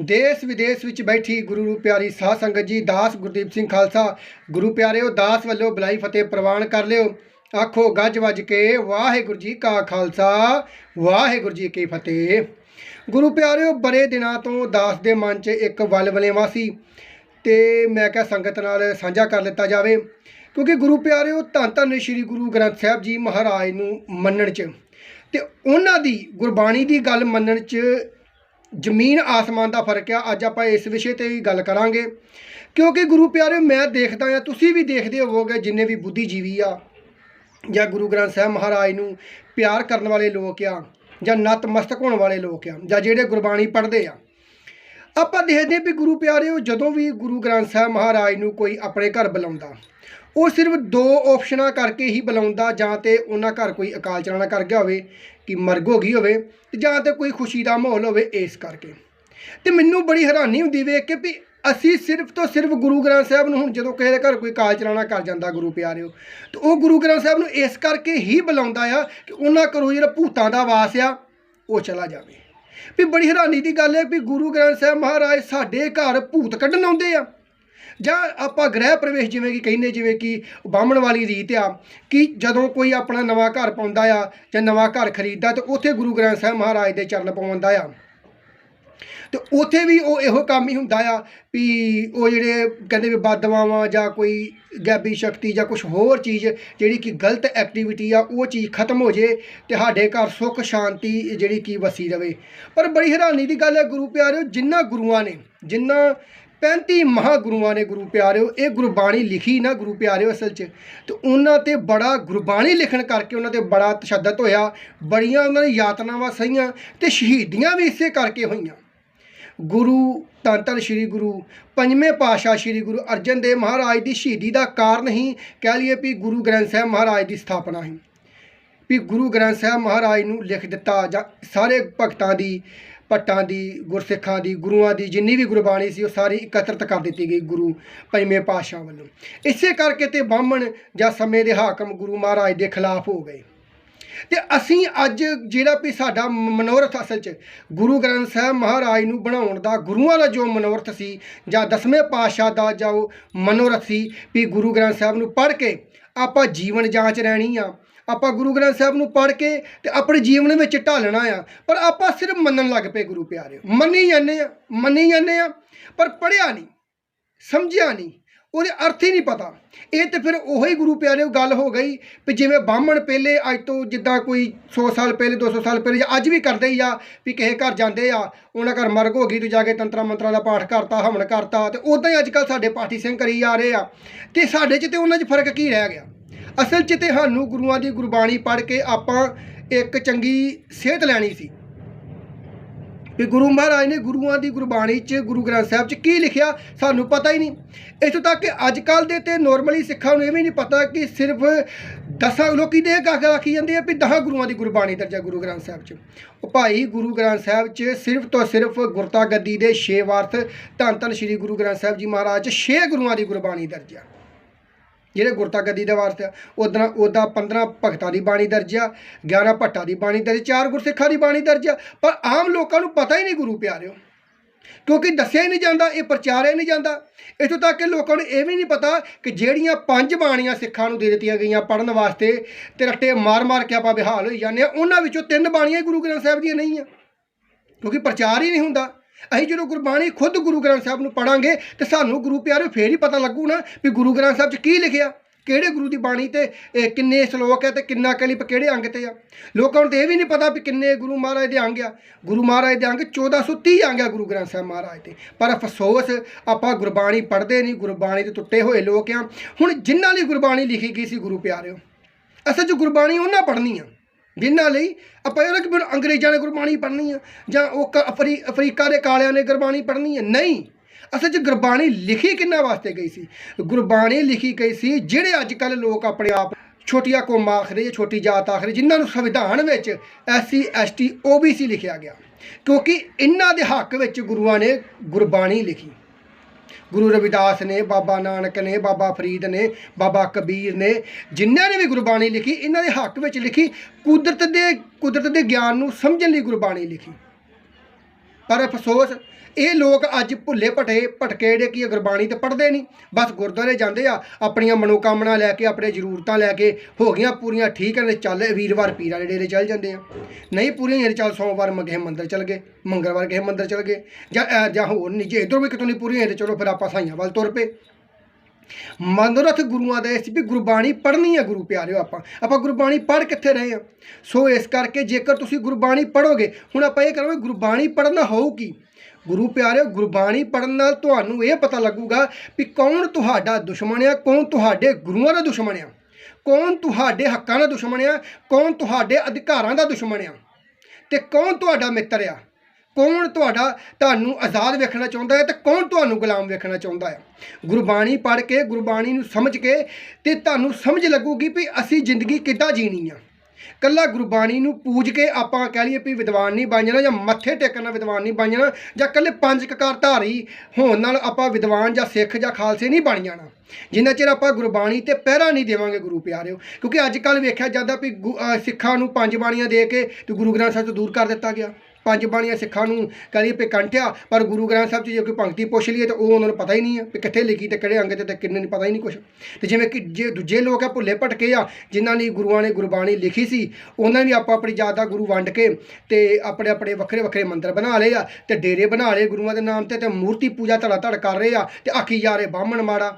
ਦੇਸ਼ ਵਿਦੇਸ਼ ਵਿੱਚ ਬੈਠੀ ਗੁਰੂ ਪਿਆਰੀ ਸਾਧ ਸੰਗਤ ਜੀ, ਦਾਸ ਗੁਰਦੀਪ ਸਿੰਘ ਖਾਲਸਾ। ਗੁਰੂ ਪਿਆਰਿਓ, ਦਾਸ ਵੱਲੋਂ ਬਲਾਈ ਫਤਿਹ ਪ੍ਰਵਾਨ ਕਰ ਲਿਓ। ਆਖੋ, ਗੱਜ ਵੱਜ ਕੇ, ਵਾਹਿਗੁਰੂ ਜੀ ਕਾ ਖਾਲਸਾ, ਵਾਹਿਗੁਰੂ ਜੀ ਕੀ ਫਤਿਹ। ਗੁਰੂ ਪਿਆਰਿਓ, ਬੜੇ ਦਿਨਾਂ ਤੋਂ ਦਾਸ ਦੇ ਮਨ 'ਚ ਇੱਕ ਵਲਵਲੇਵਾ ਸੀ ਤੇ ਮੈਂ ਕਿਹਾ ਸੰਗਤ ਨਾਲ ਸਾਂਝਾ ਕਰ ਲਿੱਤਾ ਜਾਵੇ। ਕਿਉਂਕਿ ਗੁਰੂ ਪਿਆਰਿਓ, ਧੰਨ ਧੰਨ ਸ੍ਰੀ ਗੁਰੂ ਗ੍ਰੰਥ ਸਾਹਿਬ ਜੀ ਮਹਾਰਾਜ ਨੂੰ ਮੰਨਣ 'ਚ ਤੇ ਉਹਨਾਂ ਦੀ ਗੁਰਬਾਣੀ ਦੀ ਗੱਲ ਮੰਨਣ 'ਚ ਜ਼ਮੀਨ ਆਸਮਾਨ ਦਾ ਫ਼ਰਕ ਆ, ਅੱਜ ਆਪਾਂ ਇਸ ਵਿਸ਼ੇ ਤੇ ਵੀ ਗੱਲ ਕਰਾਂਗੇ। ਕਿਉਂਕਿ ਗੁਰੂ ਪਿਆਰੇ ਮੈਂ ਦੇਖਦਾ ਆ, ਤੁਸੀਂ ਵੀ ਦੇਖਦੇ ਹੋਵੋਗੇ ਜਿੰਨੇ ਵੀ ਬੁੱਧੀਜੀਵੀ ਆ, ਜਾਂ ਗੁਰੂ ਗ੍ਰੰਥ ਸਾਹਿਬ ਮਹਾਰਾਜ ਨੂੰ ਪਿਆਰ ਕਰਨ ਵਾਲੇ ਲੋਕ ਆ, ਜਾਂ ਨਤਮਸਤਕ ਹੋਣ ਵਾਲੇ ਲੋਕ ਆ, ਜਾਂ ਜਿਹੜੇ ਗੁਰਬਾਣੀ ਪੜ੍ਹਦੇ ਆ। ਆਪਾਂ ਦੇਖਦੇ ਹਾਂ ਵੀ ਗੁਰੂ ਪਿਆਰਿਓ, ਜਦੋਂ ਵੀ ਗੁਰੂ ਗ੍ਰੰਥ ਸਾਹਿਬ ਮਹਾਰਾਜ ਨੂੰ ਕੋਈ ਆਪਣੇ ਘਰ ਬੁਲਾਉਂਦਾ, ਉਹ ਸਿਰਫ ਦੋ ਆਪਸ਼ਨਾਂ ਕਰਕੇ ਹੀ ਬੁਲਾਉਂਦਾ, ਜਾਂ ਤੇ ਉਹਨਾਂ ਘਰ ਕੋਈ ਅਕਾਲ ਚਲਾਣਾ ਕਰ ਗਿਆ ਹੋਵੇ ਕਿ ਮਰਗ ਹੋ ਗਈ ਹੋਵੇ ਤੇ ਜਾਂ ਤੇ ਕੋਈ ਖੁਸ਼ੀ ਦਾ ਮਾਹੌਲ ਹੋਵੇ ਇਸ ਕਰਕੇ। ਤੇ ਮੈਨੂੰ ਬੜੀ ਹੈਰਾਨੀ ਹੁੰਦੀ ਵੇਖ ਕੇ ਵੀ ਅਸੀਂ ਸਿਰਫ ਤੋਂ ਸਿਰਫ ਗੁਰੂ ਗ੍ਰੰਥ ਸਾਹਿਬ ਨੂੰ ਹੁਣ ਜਦੋਂ ਕਿਸੇ ਦੇ ਘਰ ਕੋਈ ਕਾਲ ਚਲਾਣਾ ਕਰ ਜਾਂਦਾ ਗੁਰੂ ਪਿਆਰਿਓ, ਤੇ ਉਹ ਗੁਰੂ ਗ੍ਰੰਥ ਸਾਹਿਬ ਨੂੰ ਇਸ ਕਰਕੇ ਹੀ ਬੁਲਾਉਂਦਾ ਆ ਕਿ ਉਹਨਾਂ ਘਰੋਂ ਜਿਹੜਾ ਭੂਤਾਂ ਦਾ ਵਾਸ ਆ, ਉਹ ਚਲਾ ਜਾਵੇ। ਵੀ ਬੜੀ ਹੈਰਾਨੀ ਦੀ ਗੱਲ ਹੈ ਵੀ ਗੁਰੂ ਗ੍ਰੰਥ ਸਾਹਿਬ ਮਹਾਰਾਜ ਸਾਡੇ ਘਰ ਭੂਤ ਕੱਢਣ ਆਉਂਦੇ ਆ। ਜਾਂ ਆਪਾਂ ਗ੍ਰਹਿ ਪ੍ਰਵੇਸ਼ ਜਿਵੇਂ ਕਿ ਕਹਿੰਦੇ ਜਿਵੇਂ ਕਿ ਬਾਹਮਣ ਵਾਲੀ ਰੀਤ ਆ, ਕਿ ਜਦੋਂ ਕੋਈ ਆਪਣਾ ਨਵਾਂ ਘਰ ਪਾਉਂਦਾ ਆ ਜਾਂ ਨਵਾਂ ਘਰ ਖਰੀਦਦਾ, ਤੇ ਉੱਥੇ ਗੁਰੂ ਗ੍ਰੰਥ ਸਾਹਿਬ ਮਹਾਰਾਜ ਦੇ ਚਰਨ ਪਾਉਂਦਾ ਆ। ਤੇ ਉੱਥੇ ਵੀ ਉਹ ਇਹੋ ਕੰਮ ਹੀ ਹੁੰਦਾ ਆ ਵੀ ਉਹ ਜਿਹੜੇ ਕਹਿੰਦੇ ਵੀ ਬਦਦੁਆਵਾਂ ਜਾਂ ਕੋਈ ਗੈਬੀ ਸ਼ਕਤੀ ਜਾਂ ਕੁਝ ਹੋਰ ਚੀਜ਼ ਜਿਹੜੀ ਕਿ ਗਲਤ ਐਕਟੀਵਿਟੀ ਆ, ਉਹ ਚੀਜ਼ ਖਤਮ ਹੋ ਜੇ ਤੇ ਸਾਡੇ ਘਰ ਸੁੱਖ, ਸ਼ਾਂਤੀ ਜਿਹੜੀ ਕਿ ਵਸੀ ਰਵੇ। ਪਰ ਬੜੀ ਹੈਰਾਨੀ ਦੀ ਗੱਲ ਹੈ ਗੁਰੂ ਪਿਆਰਿਓ ਜਿਨ੍ਹਾਂ ਗੁਰੂਆਂ ਨੇ ਜਿਨ੍ਹਾਂ 35 ਮਹਾਗੁਰੂਆਂ ਨੇ ਗੁਰੂ ਪਿਆਰਿਓ, ਇਹ ਗੁਰਬਾਣੀ ਲਿਖੀ ਨਾ ਗੁਰੂ ਪਿਆਰਿਓ ਅਸਲ 'ਚ। ਤੇ ਉਹਨਾਂ ਤੇ ਬੜਾ ਗੁਰਬਾਣੀ ਲਿਖਣ ਕਰਕੇ ਉਹਨਾਂ ਤੇ ਬੜਾ ਤਸ਼ੱਦਦ ਹੋਇਆ। ਬੜੀਆਂ ਉਹਨਾਂ ਨੇ ਯਾਤਨਾਵਾਂ ਸਹੀਆਂ ਤੇ ਸ਼ਹੀਦੀਆਂ ਵੀ ਇਸੇ ਕਰਕੇ ਹੋਈਆਂ। ਗੁਰੂ ਧੰਨ ਧੰਨ ਸ੍ਰੀ ਗੁਰੂ, ਪੰਜਵੇਂ ਪਾਤਸ਼ਾਹ ਸ੍ਰੀ ਗੁਰੂ ਅਰਜਨ ਦੇਵ ਮਹਾਰਾਜ ਦੀ ਸ਼ਹੀਦੀ ਦਾ ਕਾਰਨ ਹੀ ਕਹਿ ਲਈਏ ਵੀ ਗੁਰੂ ਗ੍ਰੰਥ ਸਾਹਿਬ ਮਹਾਰਾਜ ਦੀ ਸਥਾਪਨਾ ਹੀ। ਵੀ ਗੁਰੂ ਗ੍ਰੰਥ ਸਾਹਿਬ ਮਹਾਰਾਜ ਨੂੰ ਲਿਖ ਦਿੱਤਾ ਜਾਂ ਸਾਰੇ ਭਗਤਾਂ ਦੀ ਭੱਟਾਂ ਦੀ, ਗੁਰਸਿੱਖਾਂ ਦੀ, ਗੁਰੂਆਂ ਦੀ ਜਿੰਨੀ ਵੀ ਗੁਰਬਾਣੀ ਸੀ, ਉਹ ਸਾਰੀ ਇਕੱਤਰਿਤ ਕਰ ਦਿੱਤੀ ਗਈ ਗੁਰੂ ਪੰਜਵੇਂ ਪਾਤਸ਼ਾਹ ਵੱਲੋਂ। ਇਸੇ ਕਰਕੇ ਤੇ ਬਾਹਮਣ ਜਾਂ ਸਮੇਂ ਦੇ ਹਾਕਮ ਗੁਰੂ ਮਹਾਰਾਜ ਦੇ ਖਿਲਾਫ ਹੋ ਗਏ। ਤੇ ਅਸੀਂ ਅੱਜ ਜਿਹੜਾ ਵੀ ਸਾਡਾ ਮਨੋਰਥ ਅਸਲ 'ਚ ਗੁਰੂ ਗ੍ਰੰਥ ਸਾਹਿਬ ਮਹਾਰਾਜ ਨੂੰ ਬਣਾਉਣ ਦਾ, ਗੁਰੂਆਂ ਦਾ ਜੋ ਮਨੋਰਥ ਸੀ, ਜਾਂ ਦਸਵੇਂ ਪਾਤਸ਼ਾਹ ਦਾ ਜੋ ਮਨੋਰਥ ਸੀ ਵੀ ਗੁਰੂ ਗ੍ਰੰਥ ਸਾਹਿਬ ਨੂੰ ਪੜ੍ਹ ਕੇ ਆਪਾਂ ਜੀਵਨ ਜਾਂਚ ਰਹਿਣੀ ਆ ਆਪਾਂ ਗੁਰੂ ਗ੍ਰੰਥ ਸਾਹਿਬ ਨੂੰ ਪੜ੍ਹ ਕੇ ਤੇ ਆਪਣੇ ਜੀਵਨ ਵਿੱਚ ਢਾਲਣਾ ਆ। ਪਰ ਆਪਾਂ ਸਿਰਫ ਮੰਨਣ ਲੱਗ ਪਏ ਗੁਰੂ ਪਿਆਰਿਓ। ਮੰਨੀ ਜਾਂਦੇ ਆ, ਮੰਨੀ ਜਾਂਦੇ ਆ, ਪਰ ਪੜ੍ਹਿਆ ਨਹੀਂ, ਸਮਝਿਆ ਨਹੀਂ, ਉਹਦੇ ਅਰਥ ਹੀ ਨਹੀਂ ਪਤਾ। ਇਹ ਤੇ ਫਿਰ ਉਹੀ ਗੁਰੂ ਪਿਆਰਿਓ ਗੱਲ ਹੋ ਗਈ ਵੀ ਜਿਵੇਂ ਬਾਹਮਣ ਪਹਿਲੇ ਅੱਜ ਤੋਂ ਜਿੱਦਾਂ ਕੋਈ 100 ਸਾਲ ਪਹਿਲੇ 200 ਸਾਲ ਪਹਿਲੇ ਜਾਂ ਅੱਜ ਵੀ ਕਰਦੇ ਹੀ ਆ ਵੀ ਕਿਸੇ ਘਰ ਜਾਂਦੇ ਆ, ਉਹਨਾਂ ਘਰ ਮਰਗ ਹੋ ਗਈ ਤੂੰ ਜਾ ਕੇ ਤੰਤਰਾ ਮੰਤਰਾਂ ਦਾ ਪਾਠ ਕਰਤਾ, ਹਵਨ ਕਰਤਾ ਤੇ ਉਦਾਂ ਹੀ ਅੱਜ ਕੱਲ ਸਾਡੇ ਪਾਠੀ ਸਿੰਘ ਕਰੀ ਜਾ ਰਹੇ ਆ। ਤੇ ਸਾਡੇ 'ਚ ਤੇ ਉਹਨਾਂ 'ਚ ਫ਼ਰਕ ਕੀ ਰਹਿ ਗਿਆ? ਅਸਲ 'ਚ ਤੇ ਸਾਨੂੰ ਗੁਰੂਆਂ ਦੀ ਗੁਰਬਾਣੀ ਪੜ੍ਹ ਕੇ ਆਪਾਂ ਇੱਕ ਚੰਗੀ ਸਿਹਤ ਲੈਣੀ ਸੀ। ਵੀ ਗੁਰੂ ਮਹਾਰਾਜ ਨੇ ਗੁਰੂਆਂ ਦੀ ਗੁਰਬਾਣੀ 'ਚ ਗੁਰੂ ਗ੍ਰੰਥ ਸਾਹਿਬ 'ਚ ਕੀ ਲਿਖਿਆ ਸਾਨੂੰ ਪਤਾ ਹੀ ਨਹੀਂ। ਇੱਥੋਂ ਤੱਕ ਕਿ ਅੱਜ ਕੱਲ ਦੇ ਤੇ ਨੋਰਮਲੀ ਸਿੱਖਾਂ ਨੂੰ ਇਹ ਵੀ ਨਹੀਂ ਪਤਾ ਕਿ ਸਿਰਫ ਦਸਾਂ ਲੋਕੀ ਦੇ ਗੱਲ ਆਖੀ ਜਾਂਦੇ ਆ ਵੀ ਦਸਾਂ ਗੁਰੂਆਂ ਦੀ ਗੁਰਬਾਣੀ ਦਰਜਾ ਗੁਰੂ ਗ੍ਰੰਥ ਸਾਹਿਬ 'ਚ। ਉਹ ਭਾਈ ਗੁਰੂ ਗ੍ਰੰਥ ਸਾਹਿਬ 'ਚ ਸਿਰਫ ਤੋਂ ਸਿਰਫ ਗੁਰਤਾ ਗੱਦੀ ਦੇ ਛੇ ਵਾਰਥ ਧੰਨ ਧੰਨ ਸ੍ਰੀ ਗੁਰੂ ਗ੍ਰੰਥ ਸਾਹਿਬ ਜੀ ਮਹਾਰਾਜ 'ਚ ਛੇ ਗੁਰੂਆਂ ਦੀ ਗੁਰਬਾਣੀ ਦਰਜਾ ਜਿਹੜੇ ਗੁਰਤਾ ਗੱਦੀ ਦੇ ਵਾਰਸ ਆ ਉਦਾਂ ਉਦਾਂ 15 ਭਗਤਾਂ ਦੀ ਬਾਣੀ ਦਰਜ ਆ 11 ਭੱਟਾਂ ਦੀ ਬਾਣੀ ਦਰਜ ਚਾਰ ਗੁਰਸਿੱਖਾਂ ਦੀ ਬਾਣੀ ਦਰਜ ਆ, ਪਰ ਆਮ ਲੋਕਾਂ ਨੂੰ ਪਤਾ ਹੀ ਨਹੀਂ ਗੁਰੂ ਪਿਆਰਿਓ। ਕਿਉਂਕਿ ਦੱਸਿਆ ਹੀ ਨਹੀਂ ਜਾਂਦਾ, ਇਹ ਪ੍ਰਚਾਰਿਆ ਨਹੀਂ ਜਾਂਦਾ। ਇੱਥੋਂ ਤੱਕ ਕਿ ਲੋਕਾਂ ਨੂੰ ਇਹ ਵੀ ਨਹੀਂ ਪਤਾ ਕਿ ਜਿਹੜੀਆਂ ਪੰਜ ਬਾਣੀਆਂ ਸਿੱਖਾਂ ਨੂੰ ਦੇ ਦਿੱਤੀਆਂ ਗਈਆਂ ਪੜਨ ਵਾਸਤੇ ਤੇ ਰੱਟੇ ਮਾਰ-ਮਾਰ ਕੇ ਆਪਾਂ ਬਿਹਾਲ ਹੋਈ ਜਾਂਦੇ ਆ, ਉਹਨਾਂ ਵਿੱਚੋਂ ਤਿੰਨ ਬਾਣੀਆਂ ਹੀ ਗੁਰੂ ਗ੍ਰੰਥ ਸਾਹਿਬ ਦੀਆਂ ਨਹੀਂ ਆ। ਕਿਉਂਕਿ ਪ੍ਰਚਾਰ ਹੀ ਨਹੀਂ ਹੁੰਦਾ। ਅਸੀਂ ਜਦੋਂ ਗੁਰਬਾਣੀ ਖੁਦ ਗੁਰੂ ਗ੍ਰੰਥ ਸਾਹਿਬ ਨੂੰ ਪੜਾਂਗੇ ਤੇ ਸਾਨੂੰ ਗੁਰੂ ਪਿਆਰੇ ਫੇਰ ਹੀ ਪਤਾ ਲੱਗੂ ਨਾ ਵੀ ਗੁਰੂ ਗ੍ਰੰਥ ਸਾਹਿਬ 'ਚ ਕੀ ਲਿਖਿਆ, ਕਿਹੜੇ ਗੁਰੂ ਦੀ ਬਾਣੀ ਤੇ ਕਿੰਨੇ ਸ਼ਲੋਕ ਹੈ ਤੇ ਕਿੰਨਾ ਕਲਿਪ ਕਿਹੜੇ ਅੰਗ ਤੇ ਆ। ਲੋਕਾਂ ਨੂੰ ਤੇ ਇਹ ਵੀ ਨਹੀਂ ਪਤਾ ਵੀ ਕਿੰਨੇ ਗੁਰੂ ਮਹਾਰਾਜ ਦੇ ਅੰਗ ਆ। ਗੁਰੂ ਮਹਾਰਾਜ ਦੇ ਅੰਗ 1430 ਅੰਗ ਆ ਗੁਰੂ ਗ੍ਰੰਥ ਸਾਹਿਬ ਮਹਾਰਾਜ ਤੇ ਪਰ ਅਫਸੋਸ, ਆਪਾਂ ਗੁਰਬਾਣੀ ਪੜ੍ਹਦੇ ਨਹੀਂ, ਗੁਰਬਾਣੀ ਦੇ ਟੁੱਟੇ ਹੋਏ ਲੋਕ ਆ। ਹੁਣ ਜਿਨ੍ਹਾਂ ਲਈ ਗੁਰਬਾਣੀ ਲਿਖੀ ਗਈ ਸੀ ਗੁਰੂ ਪਿਆਰਿਓ, ਅਸਲ 'ਚ ਗੁਰਬਾਣੀ ਉਹਨਾਂ ਪੜ੍ਹਨੀ ਆ ਜਿਨ੍ਹਾਂ ਲਈ ਆਪਾਂ ਇਹ ਕਿ ਅੰਗਰੇਜ਼ਾਂ ਨੇ ਗੁਰਬਾਣੀ ਪੜ੍ਹਨੀ ਆ, ਜਾਂ ਉਹ ਕ- ਅਫਰੀ ਅਫਰੀਕਾ ਦੇ ਕਾਲਿਆਂ ਨੇ ਗੁਰਬਾਣੀ ਪੜ੍ਹਨੀ ਆ। ਨਹੀਂ, ਅਸਲ 'ਚ ਗੁਰਬਾਣੀ ਲਿਖੀ ਕਿੰਨਾ ਵਾਸਤੇ ਗਈ ਸੀ? ਗੁਰਬਾਣੀ ਲਿਖੀ ਗਈ ਸੀ ਜਿਹੜੇ ਅੱਜ ਕੱਲ ਲੋਕ ਆਪਣੇ ਆਪ ਛੋਟੀਆਂ ਕੌਮਾਂ ਆਖਦੇ ਜਾਂ ਛੋਟੀ ਜਾਤ ਆਖਦੇ, ਜਿਨ੍ਹਾਂ ਨੂੰ ਸੰਵਿਧਾਨ ਵਿੱਚ ਐਸਸੀ ਐਸਟੀ ਓਬੀਸੀ ਲਿਖਿਆ ਗਿਆ। ਕਿਉਂਕਿ ਇਹਨਾਂ ਦੇ ਹੱਕ ਵਿੱਚ ਗੁਰੂਆਂ ਨੇ ਗੁਰਬਾਣੀ ਲਿਖੀ। ਗੁਰੂ ਰਵਿਦਾਸ ਨੇ, ਬਾਬਾ ਨਾਨਕ ਨੇ, ਬਾਬਾ ਫਰੀਦ ਨੇ, ਬਾਬਾ ਕਬੀਰ ਨੇ ਜਿਨ੍ਹਾਂ ਨੇ ਵੀ ਗੁਰਬਾਣੀ ਲਿਖੀ, ਇਹਨਾਂ ਦੇ ਹੱਕ ਵਿੱਚ ਲਿਖੀ, ਕੁਦਰਤ ਦੇ ਕੁਦਰਤ ਦੇ ਗਿਆਨ ਨੂੰ ਸਮਝਣ ਲਈ ਗੁਰਬਾਣੀ ਲਿਖੀ। ਪਰ ਅਫਸੋਸ, ਇਹ ਲੋਕ ਅੱਜ ਭੁੱਲੇ ਭਟੇ, ਭਟਕੇ ਜਿਹੜੇ ਕੀ ਗੁਰਬਾਣੀ ਤੇ ਪੜ੍ਹਦੇ ਨਹੀਂ। ਬਸ ਗੁਰਦੁਆਰੇ ਜਾਂਦੇ ਆ, ਆਪਣੀਆਂ ਮਨੋਕਾਮਨਾ ਲੈ ਕੇ, ਆਪਣੇ ਜ਼ਰੂਰਤਾਂ ਲੈ ਕੇ, ਹੋ ਗਈਆਂ ਪੂਰੀਆਂ, ਠੀਕ ਨੇ ਚੱਲ ਵੀਰਵਾਰ ਪੀਰਾਂ ਦੇ ਡੇਰੇ ਚੱਲ ਜਾਂਦੇ ਆ। ਨਹੀਂ ਪੂਰੀਆਂ ਹੋਈਆਂ ਚੱਲ ਸੋਮਵਾਰ ਮ ਕਿਸੇ ਮੰਦਿਰ ਚਲ ਗਏ, ਮੰਗਲਵਾਰ ਕਿਸੇ ਮੰਦਰ ਚਲ ਗਏ, ਜਾਂ ਜਾਂ ਹੋਰ ਨਹੀਂ ਜੇ ਇਧਰੋਂ ਵੀ ਕਿਤੋਂ ਨਹੀਂ ਪੂਰੀਆਂ ਹੋਈਆਂ ਤੇ ਚਲੋ ਫਿਰ ਆਪਾਂ ਸਾਈਆਂ ਵੱਲ ਤੁਰ ਪਏ। ਮਨੋਰਥ ਗੁਰੂਆਂ ਦਾ ਇਹ ਸੀ ਵੀ ਗੁਰਬਾਣੀ ਪੜ੍ਹਨੀ ਹੈ ਗੁਰੂ ਪਿਆਰਿਓ ਆਪਾਂ। ਆਪਾਂ ਗੁਰਬਾਣੀ ਪੜ੍ਹ ਕਿੱਥੇ ਰਹੇ ਹਾਂ? ਸੋ ਇਸ ਕਰਕੇ ਜੇਕਰ ਤੁਸੀਂ ਗੁਰਬਾਣੀ ਪੜ੍ਹੋਗੇ, ਹੁਣ ਆਪਾਂ ਇਹ ਕਰਾਂਗੇ ਗੁਰਬਾਣੀ ਪੜ੍ਹਨਾ ਹੋਊ ਕੀ? ਗੁਰੂ ਪਿਆਰਿਓ, ਗੁਰਬਾਣੀ ਪੜ੍ਹਨ ਨਾਲ ਤੁਹਾਨੂੰ ਇਹ ਪਤਾ ਲੱਗੂਗਾ ਵੀ ਕੌਣ ਤੁਹਾਡਾ ਦੁਸ਼ਮਣ ਆ, ਕੌਣ ਤੁਹਾਡੇ ਗੁਰੂਆਂ ਦਾ ਦੁਸ਼ਮਣ ਆ। ਕੌਣ ਤੁਹਾਡੇ ਹੱਕਾਂ ਦਾ ਦੁਸ਼ਮਣ ਆ, ਕੌਣ ਤੁਹਾਡੇ ਅਧਿਕਾਰਾਂ ਦਾ ਦੁਸ਼ਮਣ ਆ ਤੇ ਕੌਣ ਤੁਹਾਡਾ ਮਿੱਤਰ ਆ? ਕੌਣ ਤੁਹਾਡਾ ਤੁਹਾਨੂੰ ਆਜ਼ਾਦ ਵੇਖਣਾ ਚਾਹੁੰਦਾ ਹੈ ਤੇ ਕੌਣ ਤੁਹਾਨੂੰ ਗੁਲਾਮ ਵੇਖਣਾ ਚਾਹੁੰਦਾ ਹੈ? ਗੁਰਬਾਣੀ ਪੜ੍ਹ ਕੇ, ਗੁਰਬਾਣੀ ਨੂੰ ਸਮਝ ਕੇ ਤੇ ਤੁਹਾਨੂੰ ਸਮਝ ਲੱਗੂਗੀ ਵੀ ਅਸੀਂ ਜ਼ਿੰਦਗੀ ਕਿੱਦਾਂ ਜੀਣੀ ਆ। ਕੱਲਾ ਗੁਰਬਾਣੀ ਨੂੰ ਪੂਜ ਕੇ ਆਪਾਂ ਕਹਿ ਲਈਏ ਵੀ ਵਿਦਵਾਨ ਨਹੀਂ ਬਣ ਜਾਣਾ ਜਾਂ ਮੱਥੇ ਟੇਕਣ ਨਾਲ ਵਿਦਵਾਨ ਨਹੀਂ ਬਣ ਜਾਣਾ ਜਾਂ ਕੱਲੇ ਪੰਜ ਕਕਾਰ ਧਾਰੀ ਹੋਣ ਨਾਲ ਆਪਾਂ ਵਿਦਵਾਨ ਜਾਂ ਸਿੱਖ ਜਾਂ ਖਾਲਸੇ ਨਹੀਂ ਬਣ ਜਾਣਾ। ਜਿੰਨਾ ਚਿਰ ਆਪਾਂ ਗੁਰਬਾਣੀ ਤੇ ਪਹਿਰਾ ਨਹੀਂ ਦੇਵਾਂਗੇ ਗੁਰੂ ਪਿਆਰਿਓ, ਕਿਉਂਕਿ ਅੱਜ ਕੱਲ ਵੇਖਿਆ ਜਾਂਦਾ ਵੀ ਗੁ- ਸਿੱਖਾਂ ਨੂੰ ਪੰਜ ਬਾਣੀਆਂ ਦੇ ਕੇ ਤੇ ਗੁਰੂ ਗ੍ਰੰਥ ਸਾਹਿਬ ਤੋਂ ਦੂਰ ਕਰ ਦਿੱਤਾ ਗਿਆ। ਪੰਜ ਬਾਣੀਆਂ ਸਿੱਖਾਂ ਨੂੰ ਕਹਿ ਲਈਏ ਕੰਠਿਆ, ਪਰ ਗੁਰੂ ਗ੍ਰੰਥ ਸਾਹਿਬ 'ਚ ਜੇ ਕੋਈ ਪੰਕਤੀ ਪੁੱਛ ਲਈਏ ਤਾਂ ਉਹ ਉਹਨਾਂ ਨੂੰ ਪਤਾ ਹੀ ਨਹੀਂ ਹੈ ਵੀ ਕਿੱਥੇ ਲਿਖੀ ਤੇ ਕਿਹੜੇ ਅੰਗ ਤੇ ਤੇ ਕਿੰਨੇ ਨਹੀਂ ਪਤਾ ਹੀ ਨਹੀਂ ਕੁਛ। ਤੇ ਜਿਵੇਂ ਕਿ ਜੇ ਦੂਜੇ ਲੋਕ ਆ ਭੁੱਲੇ ਭਟਕੇ ਆ, ਜਿਨ੍ਹਾਂ ਨੇ ਗੁਰੂਆਂ ਨੇ ਗੁਰਬਾਣੀ ਲਿਖੀ ਸੀ, ਉਹਨਾਂ ਨੇ ਆਪੋ ਆਪਣੀ ਜਾਤ ਦਾ ਗੁਰੂ ਵੰਡ ਕੇ ਤੇ ਆਪਣੇ ਆਪਣੇ ਵੱਖਰੇ ਵੱਖਰੇ ਮੰਦਰ ਬਣਾ ਲਏ ਆ ਤੇ ਡੇਰੇ ਬਣਾ ਲਏ ਗੁਰੂਆਂ ਦੇ ਨਾਮ ਤੇ ਤੇ ਮੂਰਤੀ ਪੂਜਾ ਧੜਾ ਧੜ ਕਰ ਰਹੇ ਆ ਤੇ ਆਖੀ ਜਾ ਰਹੇ ਬਾਹਮਣ ਮਾੜਾ।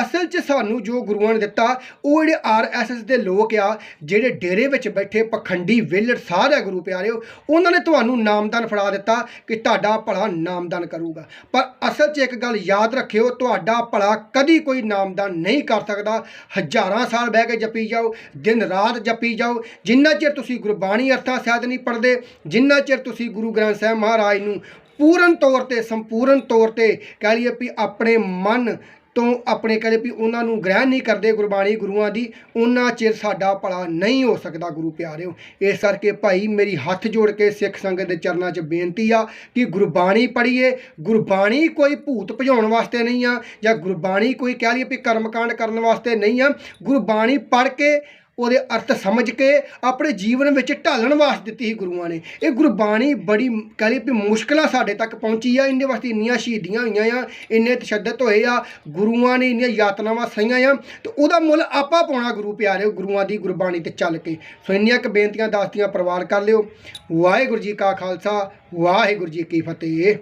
ਅਸਲ 'ਚ ਸਾਨੂੰ ਜੋ ਗੁਰੂਆਂ ਨੇ ਦਿੱਤਾ, ਉਹ ਜਿਹੜੇ ਆਰਐਸਐਸ ਦੇ ਲੋਕ ਆ, ਜਿਹੜੇ ਡੇਰੇ ਵਿੱਚ ਬੈਠੇ ਪਖੰਡੀ ਵਿਲੜ ਸਾਧ ਆ ਗੁਰੂ ਪਿਆਰਿਓ, ਉਹਨਾਂ ਨੇ ਤੁਹਾਨੂੰ ਨਾਮਦਾਨ ਫੜਾ ਦਿੱਤਾ ਕਿ ਤੁਹਾਡਾ ਭਲਾ ਨਾਮਦਾਨ ਕਰੂਗਾ। ਪਰ ਅਸਲ 'ਚ ਇੱਕ ਗੱਲ ਯਾਦ ਰੱਖਿਓ, ਤੁਹਾਡਾ ਭਲਾ ਕਦੀ ਕੋਈ ਨਾਮਦਾਨ ਨਹੀਂ ਕਰ ਸਕਦਾ। ਹਜ਼ਾਰਾਂ ਸਾਲ ਬਹਿ ਕੇ ਜਪੀ ਜਾਓ, ਦਿਨ ਰਾਤ ਜਪੀ ਜਾਓ, ਜਿੰਨਾ ਚਿਰ ਤੁਸੀਂ ਗੁਰਬਾਣੀ ਅਰਥਾਂ ਸਹਿਤ ਨਹੀਂ ਪੜ੍ਹਦੇ, ਜਿੰਨਾ ਚਿਰ ਤੁਸੀਂ ਗੁਰੂ ਗ੍ਰੰਥ ਸਾਹਿਬ ਮਹਾਰਾਜ ਨੂੰ ਪੂਰਨ ਤੌਰ ਤੇ, ਸੰਪੂਰਨ ਤੌਰ ਤੇ ਕਹਿ ਲਈਏ ਵੀ ਆਪਣੇ ਮਨ ਤੋਂ ਆਪਣੇ ਕਹੇ ਵੀ ਉਹਨਾਂ ਨੂੰ ਗ੍ਰਹਿਣ ਨਹੀਂ ਕਰਦੇ ਗੁਰਬਾਣੀ ਗੁਰੂਆਂ ਦੀ, ਉਹਨਾਂ ਚਿਰ ਸਾਡਾ ਭਲਾ ਨਹੀਂ ਹੋ ਸਕਦਾ ਗੁਰੂ ਪਿਆਰਿਓ। ਇਸ ਕਰਕੇ ਭਾਈ ਮੇਰੀ ਹੱਥ ਜੋੜ ਕੇ ਸਿੱਖ ਸੰਗਤ ਦੇ ਚਰਨਾਂ 'ਚ ਬੇਨਤੀ ਆ ਕਿ ਗੁਰਬਾਣੀ ਪੜ੍ਹੀਏ। ਗੁਰਬਾਣੀ ਕੋਈ ਭੂਤ ਭਜਾਉਣ ਵਾਸਤੇ ਨਹੀਂ ਆ ਜਾਂ ਗੁਰਬਾਣੀ ਕੋਈ ਕਹਿ ਲਈਏ ਵੀ ਕਰਮਕਾਂਡ ਕਰਨ ਵਾਸਤੇ ਨਹੀਂ ਆ। ਗੁਰਬਾਣੀ ਪੜ੍ਹ ਕੇ ਉਹਦੇ ਅਰਥ ਸਮਝ ਕੇ ਆਪਣੇ ਜੀਵਨ ਵਿੱਚ ਢਾਲਣ ਵਾਸਤੇ ਦਿੱਤੀ ਸੀ ਗੁਰੂਆਂ ਨੇ। ਇਹ ਗੁਰਬਾਣੀ ਬੜੀ ਕਹਿ ਲਈ ਵੀ ਮੁਸ਼ਕਲਾਂ ਸਾਡੇ ਤੱਕ ਪਹੁੰਚੀ ਆ ਇਹਦੇ ਵਾਸਤੇ ਇੰਨੀਆਂ ਸ਼ਹੀਦੀਆਂ ਹੋਈਆਂ ਆ, ਇੰਨੇ ਤਸ਼ੱਦਦ ਹੋਏ ਆ, ਗੁਰੂਆਂ ਨੇ ਇੰਨੀਆਂ ਯਾਤਨਾਵਾਂ ਸਹੀਆਂ ਆ, ਤੇ ਉਹਦਾ ਮੁੱਲ ਆਪਾਂ ਪਾਉਣਾ ਗੁਰੂ ਪਿਆਰੇ ਗੁਰੂਆਂ ਦੀ ਗੁਰਬਾਣੀ ਤੇ ਚੱਲ ਕੇ। ਸੋ ਇੰਨੀਆਂ ਕੁ ਬੇਨਤੀਆਂ, ਦਾਸਤੀਆਂ ਪਰਿਵਾਰ ਕਰ ਲਿਓ। ਵਾਹਿਗੁਰੂ ਜੀ ਕਾ ਖਾਲਸਾ, ਵਾਹਿਗੁਰੂ ਜੀ ਕੀ ਫਤਿਹ।